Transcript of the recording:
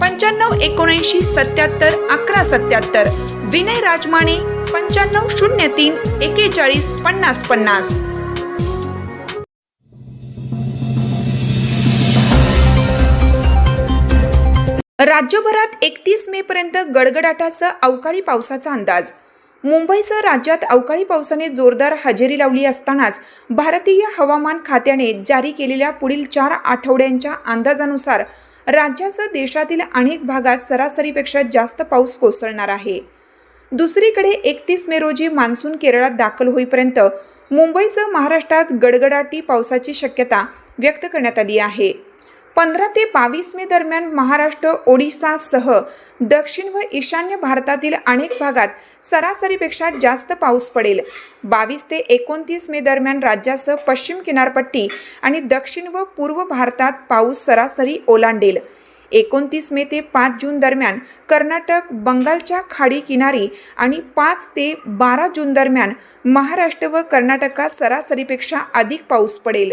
पंच्याण्णव एकोणऐंशी सत्याहत्तर अकरा सत्याहत्तर. विनय राजमाने पंच्याण्णव शून्य तीन एकेचाळीस पन्नास पन्नास. राज्यभरात एकतीस मे पर्यंत गडगडाटासह अवकाळी पावसाचा अंदाज. मुंबईसह राज्यात अवकाळी पावसाने जोरदार हजेरी लावली असतानाच भारतीय हवामान खात्याने जारी केलेल्या पुढील चार आठवड्यांच्या अंदाजानुसार राज्यासह देशातील अनेक भागात सरासरीपेक्षा जास्त पाऊस कोसळणार आहे. दुसरीकडे एकतीस मे रोजी मान्सून केरळात दाखल होईपर्यंत मुंबईसह महाराष्ट्रात गडगडाटी पावसाची शक्यता व्यक्त करण्यात आली आहे. पंधरा ते बावीस मे दरम्यान महाराष्ट्र ओडिसासह दक्षिण व ईशान्य भारतातील अनेक भागात सरासरीपेक्षा जास्त पाऊस पडेल. बावीस ते एकोणतीस मे दरम्यान राज्यासह पश्चिम किनारपट्टी आणि दक्षिण व पूर्व भारतात पाऊस सरासरी ओलांडेल. एकोणतीस मे ते पाच जून दरम्यान कर्नाटक बंगालच्या खाडी किनारी आणि पाच ते बारा जून दरम्यान महाराष्ट्र व कर्नाटकात सरासरीपेक्षा अधिक पाऊस पडेल.